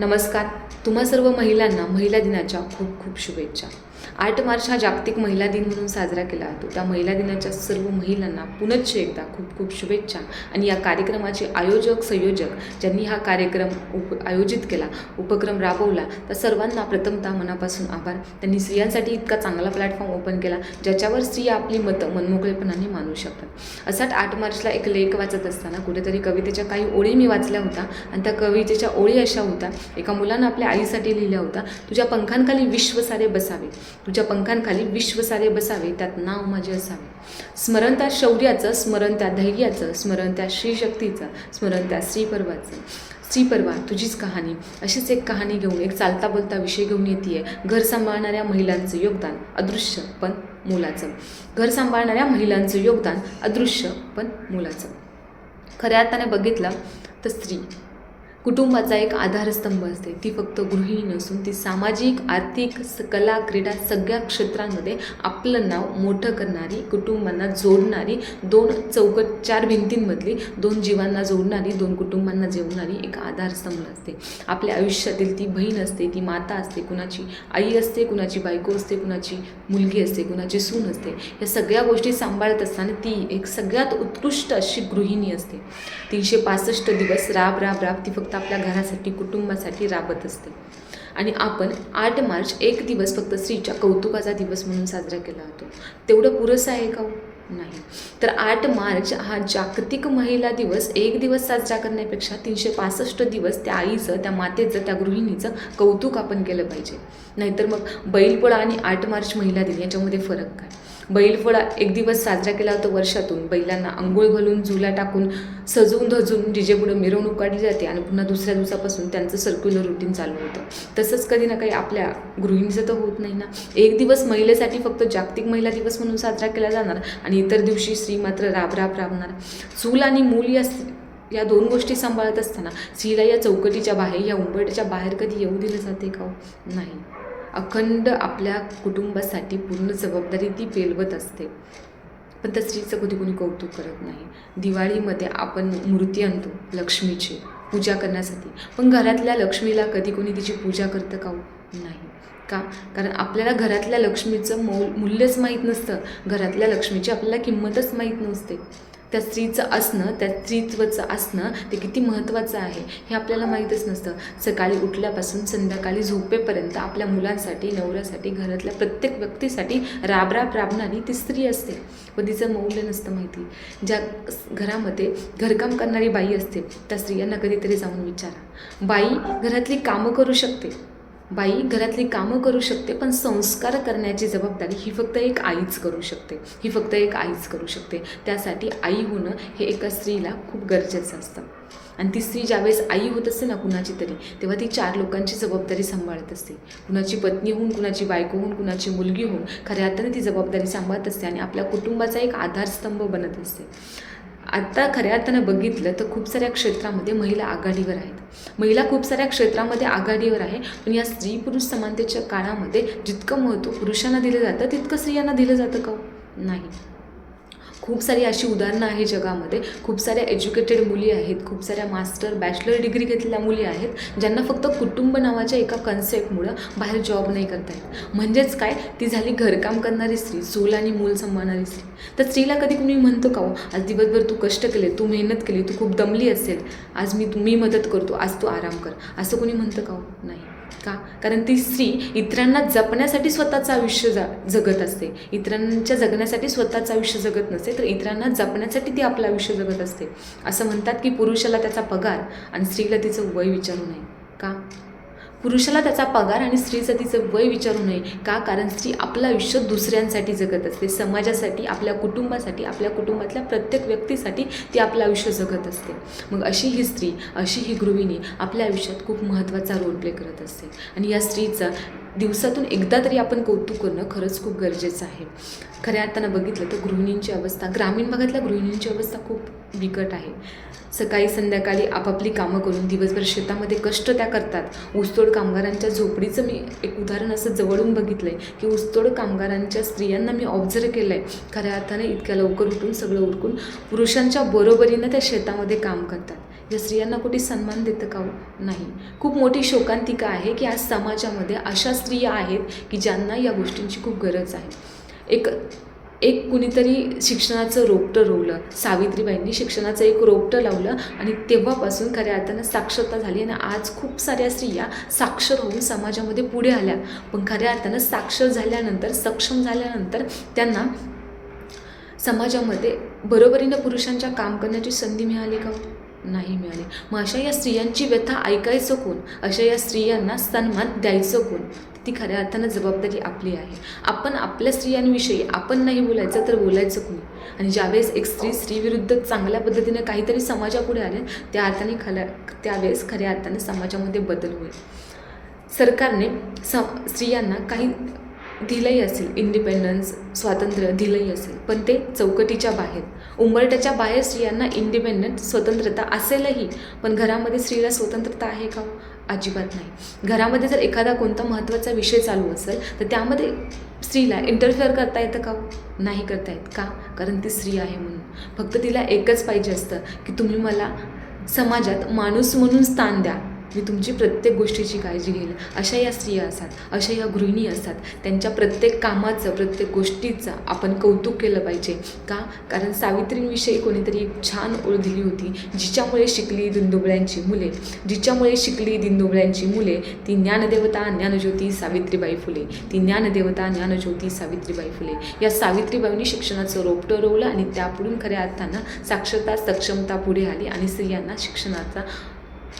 नमस्कार. तुम्हा सर्व महिलांना महिला दिनाच्या खूप खूप शुभेच्छा. आठ मार्च हा जागतिक महिला दिन म्हणून साजरा केला जातो. त्या महिला दिनाच्या सर्व महिलांना पुनश्च एकदा खूप खूप शुभेच्छा. आणि या कार्यक्रमाचे आयोजक संयोजक ज्यांनी हा कार्यक्रम उप आयोजित केला उपक्रम राबवला त्या सर्वांना प्रथमतः मनापासून आभार. त्यांनी स्त्रियांसाठी इतका चांगला प्लॅटफॉर्म ओपन केला ज्याच्यावर स्त्रिया आपली मतं मनमोकळेपणाने मानू शकतात. असाच आठ मार्चला एक लेख वाचत असताना कुठेतरी कवितेच्या काही ओळी मी वाचल्या होत्या. आणि त्या कवितेच्या ओळी अशा होत्या. एका मुलानं आपल्या आईसाठी लिहिल्या होत्या. तुझ्या पंखांखाली विश्व सारे बसावे. तुझ्या पंखांखाली विश्व सारे बसावे. त्यात नाव माझे असावे. स्मरण त्या शौर्याचं स्मरण त्या धैर्याचं स्मरण त्या श्रीशक्तीचं स्मरण त्या श्रीपर्वाचं. श्रीपर्वा तुझीच कहाणी. अशीच एक कहाणी घेऊन एक चालता बोलता विषय घेऊन येते घर सांभाळणाऱ्या महिलांचं योगदान अदृश्य पण मोलाचं. घर सांभाळणाऱ्या महिलांचं योगदान अदृश्य पण मोलाचं. खऱ्या अर्थाने बघितलं तर स्त्री कुटुंबाचा एक आधारस्तंभ असते. ती फक्त गृहिणी नसून ती सामाजिक आर्थिक स- कला क्रीडा सगळ्या क्षेत्रांमध्ये आपलं नाव मोठं करणारी कुटुंबांना जोडणारी दोन चौकट चार भिंतींमधली दोन जीवांना जोडणारी दोन कुटुंबांना जेवणारी एक आधारस्तंभ असते. आपल्या आयुष्यातील ती बहीण असते ती माता असते कुणाची आई असते कुणाची बायको असते कुणाची मुलगी असते कुणाची सून असते. या सगळ्या गोष्टी सांभाळत असताना ती एक सगळ्यात उत्कृष्ट अशी गृहिणी असते. तीनशे पासष्ट दिवस राब राब राब ती फक्त फक्त आपल्या घरासाठी कुटुंबासाठी राबत असते. आणि आपण आठ मार्च एक दिवस फक्त स्त्रीच्या कौतुकाचा दिवस म्हणून साजरा केला जातो. तेवढं पुरेसं आहे का हो? नाही. तर आठ मार्च हा जागतिक महिला दिवस. एक दिवस साजरा करण्यापेक्षा तीनशे पासष्ट दिवस त्या आईचं त्या मातेचं त्या गृहिणीचं कौतुक आपण केलं पाहिजे. नाहीतर मग बैलपोळा आणि आठ मार्च महिला दिन याच्यामध्ये फरक काय? बैलपोळा एक दिवस साजरा केला होता वर्षातून. बैलांना आंघोळ घालून झुला टाकून सजवून धजून डीजे पुढे मिरवणूक काढली जाते आणि पुन्हा दुसऱ्या दिवसापासून त्यांचं सर्क्युलर रुटीन चालू होतं. तसंच कधी ना काही आपल्या गृहिणीचं तर होत नाही ना. एक दिवस महिलेसाठी फक्त जागतिक महिला दिवस म्हणून साजरा केला जाणार आणि इतर दिवशी स्त्री मात्र राब राब राबणार. चूल आणि मूल या या दोन गोष्टी सांभाळत असताना स्त्रीला या चौकटीच्या बाहेर या उंबरट्याच्या बाहेर कधी येऊ दिलं जाते का हो? नाही. अखंड आपल्या कुटुंबासाठी पूर्ण जबाबदारी ती पेलवत असते. पण त्या स्त्रीचं कधी कोणी कौतुक करत नाही. दिवाळीमध्ये आपण मूर्ती आणतो लक्ष्मीची पूजा करण्यासाठी. पण घरातल्या लक्ष्मीला कधी कोणी तिची पूजा करतं का हो? नाही. का? कारण आपल्याला घरातल्या लक्ष्मीचं मौ मूल्यच माहीत नसतं. घरातल्या लक्ष्मीची आपल्याला किंमतच माहीत नसते. त्या स्त्रीचं असणं त्या स्त्रीत्वाचं असणं ते किती महत्त्वाचं आहे हे आपल्याला माहीतच नसतं. सकाळी उठल्यापासून संध्याकाळी झोपेपर्यंत आपल्या मुलांसाठी नवऱ्यासाठी घरातल्या प्रत्येक व्यक्तीसाठी राबराब राबणारी ती स्त्री असते. व तिचं मौल्य नसतं माहिती. ज्या घरामध्ये घरकाम करणारी बाई असते त्या स्त्रियांना कधीतरी जाऊन विचारा. बाई घरातली कामं करू शकते. बाई घरातली कामं करू शकते पण संस्कार करण्याची जबाबदारी ही फक्त एक आईच करू शकते. ही फक्त एक आईच करू शकते. त्यासाठी आई होणं हे एका स्त्रीला खूप गरजेचं असतं. आणि ती स्त्री ज्यावेळेस आई होत असते ना कुणाची तरी तेव्हा ती चार लोकांची जबाबदारी सांभाळत असते. कुणाची पत्नी होऊन कुणाची बायको होऊन कुणाची मुलगी होऊन खऱ्या अर्थाने ती जबाबदारी सांभाळत असते आणि आपल्या कुटुंबाचा एक आधारस्तंभ बनत असते. आत्ता खऱ्या अर्थानं बघितलं तर खूप साऱ्या क्षेत्रामध्ये महिला आघाडीवर आहेत. महिला खूप साऱ्या क्षेत्रामध्ये आघाडीवर आहे. पण या स्त्री पुरुष समानतेच्या काळामध्ये जितकं महत्त्व पुरुषांना दिलं जातं तितकं स्त्रियांना दिलं जातं का हो? नाही. खूप सारी अशी उदाहरणं आहे जगामध्ये. खूप साऱ्या एज्युकेटेड मुली आहेत. खूप साऱ्या मास्टर बॅचलर डिग्री घेतलेल्या मुली आहेत ज्यांना फक्त कुटुंब नावाच्या एका कन्सेप्टमुळं बाहेर जॉब नाही करता येत. म्हणजेच काय? ती झाली घरकाम करणारी स्त्री चूल आणि मूल सांभाळणारी स्त्री. तर स्त्रीला कधी कुणी म्हणतो का हो आज दिवसभर तू कष्ट केले तू मेहनत केली तू खूप दमली असेल. आज मी मी मदत करतो आज तू आराम कर. असं कोणी म्हणतं का हो? नाही. का? कारण ती स्त्री इतरांना जपण्यासाठी स्वतःचं आयुष्य जा जगत असते. इतरांच्या जगण्यासाठी स्वतःचं आयुष्य जगत नसते तर इतरांना जपण्यासाठी ती आपलं आयुष्य जगत असते. असं म्हणतात की पुरुषाला त्याचा पगार आणि स्त्रीला तिचं वय विचारू नये. का? पुरुषाला त्याचा पगार आणि स्त्रीचं तिचं वय विचारू नये. का? कारण स्त्री आपलं आयुष्य दुसऱ्यांसाठी जगत असते. समाजासाठी आपल्या कुटुंबासाठी आपल्या कुटुंबातल्या प्रत्येक व्यक्तीसाठी ती आपलं आयुष्य जगत असते. मग अशी ही स्त्री अशी ही गृहिणी आपल्या आयुष्यात खूप महत्त्वाचा रोल प्ले करत असते. आणि या स्त्रीचं दिवसातून एकदा तरी आपण कौतुक करणं खरंच खूप गरजेचं आहे. खऱ्या अर्थानं बघितलं तर गृहिणींची अवस्था ग्रामीण भागातल्या गृहिणींची अवस्था खूप बिकट आहे. सकाळी संध्याकाळी आपापली कामं करून दिवसभर शेतामध्ये कष्ट त्या करतात. ऊसतोड कामगारांच्या झोपडीचं मी एक उदाहरण असं जवळून बघितलं आहे की ऊसतोड कामगारांच्या स्त्रियांना मी ऑब्झर्व केलं आहे खऱ्या अर्थाने इतक्या लवकर उठून सगळं उरकून पुरुषांच्या बरोबरीनं त्या शेतामध्ये काम करतात. या स्त्रियांना कुठे सन्मान देतं का हो? नाही. खूप मोठी शोकांतिका आहे की आज समाजामध्ये अशा स्त्रिया आहेत की ज्यांना या गोष्टींची खूप गरज आहे. एक एक कुणीतरी शिक्षणाचं रोपटं रोवलं. सावित्रीबाईंनी शिक्षणाचं एक रोपटं लावलं आणि तेव्हापासून खऱ्या अर्थानं साक्षरता झाली आणि आज खूप साऱ्या स्त्रिया साक्षर होऊन समाजामध्ये पुढे आल्या. पण खऱ्या अर्थानं साक्षर झाल्यानंतर सक्षम झाल्यानंतर त्यांना समाजामध्ये बरोबरीनं पुरुषांच्या काम करण्याची संधी मिळाली का हो? नाही मिळाली. मग अशा या स्त्रियांची व्यथा ऐकायचं कोण? अशा या स्त्रियांना सन्मान द्यायचं कोण? ती खऱ्या अर्थानं जबाबदारी आपली आहे. आपण आपल्या स्त्रियांविषयी आपण नाही बोलायचं तर बोलायचं कोणी? आणि ज्यावेळेस एक स्त्री स्त्रीविरुद्ध चांगल्या पद्धतीने काहीतरी समाजापुढे आले त्या अर्थाने खऱ्या त्यावेळेस खऱ्या अर्थाने समाजामध्ये बदल होईल. सरकारने स स्त्रियांना काही दिलंही असेल इंडिपेंडन्स स्वातंत्र्य दिलंही असेल पण ते चौकटीच्या बाहेर. उंबरट्याच्या बाहेर स्त्रियांना इंडिपेंडंट स्वतंत्रता असेलही पण घरामध्ये स्त्रीला स्वतंत्रता आहे का? अजिबात नाही. घरामध्ये जर एखादा कोणता महत्त्वाचा विषय चालू असेल तर त्यामध्ये स्त्रीला इंटरफेअर करता येतं का हो? नाही करता येत. का? कारण ती स्त्री आहे म्हणून. फक्त तिला एकच पाहिजे असतं की तुम्ही मला समाजात माणूस म्हणून स्थान द्या. मी तुमची प्रत्येक गोष्टीची काळजी घेईल अशा या स्त्रिया असतात अशा या गृहिणी असतात. त्यांच्या प्रत्येक कामाचं प्रत्येक गोष्टीचं आपण कौतुक केलं पाहिजे. का? कारण सावित्रींविषयी कोणीतरी एक छान ओळ दिली होती. जिच्यामुळे शिकली दिनदुबळ्यांची मुले. जिच्यामुळे शिकली दिनदुबळ्यांची मुले. ती ज्ञानदेवता ज्ञानज्योती सावित्रीबाई फुले. ती ज्ञानदेवता ज्ञानज्योती सावित्रीबाई फुले. या सावित्रीबाईंनी शिक्षणाचं रोपटं रोवलं आणि त्यापुढून खऱ्या अर्थानं साक्षरता सक्षमता पुढे आली आणि स्त्रियांना शिक्षणाचा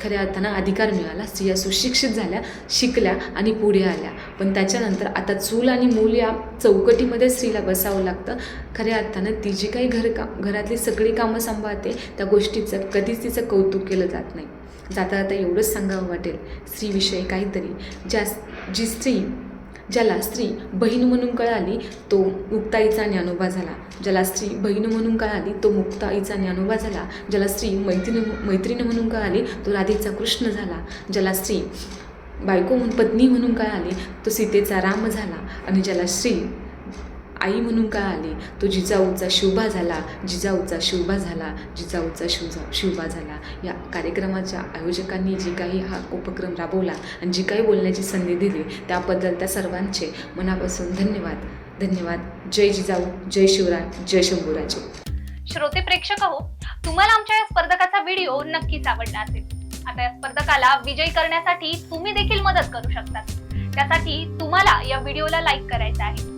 खऱ्या अर्थानं अधिकार मिळाला स्त्रिया सुशिक्षित झाल्या शिकल्या आणि पुढे आल्या. पण त्याच्यानंतर आता चूल आणि मूल या चौकटीमध्ये स्त्रीला बसावं लागतं. खऱ्या अर्थानं ती जी काही घरकाम घरातली सगळी कामं सांभाळते त्या गोष्टीचं कधीच तिचं कौतुक केलं जात नाही. जाता जाता एवढंच सांगावं वाटेल. स्त्रीविषयी काहीतरी. ज्या जी स्त्री ज्याला स्त्री बहीण म्हणून कळाली तो मुक्ताईचा ज्ञानोबा झाला. ज्याला स्त्री बहीण म्हणून कळाली तो मुक्ताईचा ज्ञानोबा झाला. ज्याला स्त्री मैत्रीण मैत्रीण म्हणून कळाली तो राधेचा कृष्ण झाला. ज्याला स्त्री बायको म्हणून पत्नी म्हणून कळाली तो सीतेचा राम झाला. आणि ज्याला स्त्री आई म्हणून का आली? तो जिजाऊचा शिवबा झाला जिजाऊचा शिवबा झाला जिजाऊचा शिवजा शिवबा झाला. या कार्यक्रमाच्या आयोजकांनी जी काही हा उपक्रम राबवला आणि जी काही बोलण्याची संधी दिली त्याबद्दल त्या सर्वांचे मनापासून धन्यवाद. धन्यवाद. जय जिजाऊ जय शिवराय जय शंभूराजे. श्रोते प्रेक्षक हो तुम्हाला आमच्या या स्पर्धकाचा व्हिडिओ नक्कीच आवडला असेल. आता या स्पर्धकाला विजयी करण्यासाठी तुम्ही देखील मदत करू शकता. त्यासाठी तुम्हाला या व्हिडिओला लाईक करायचं आहे.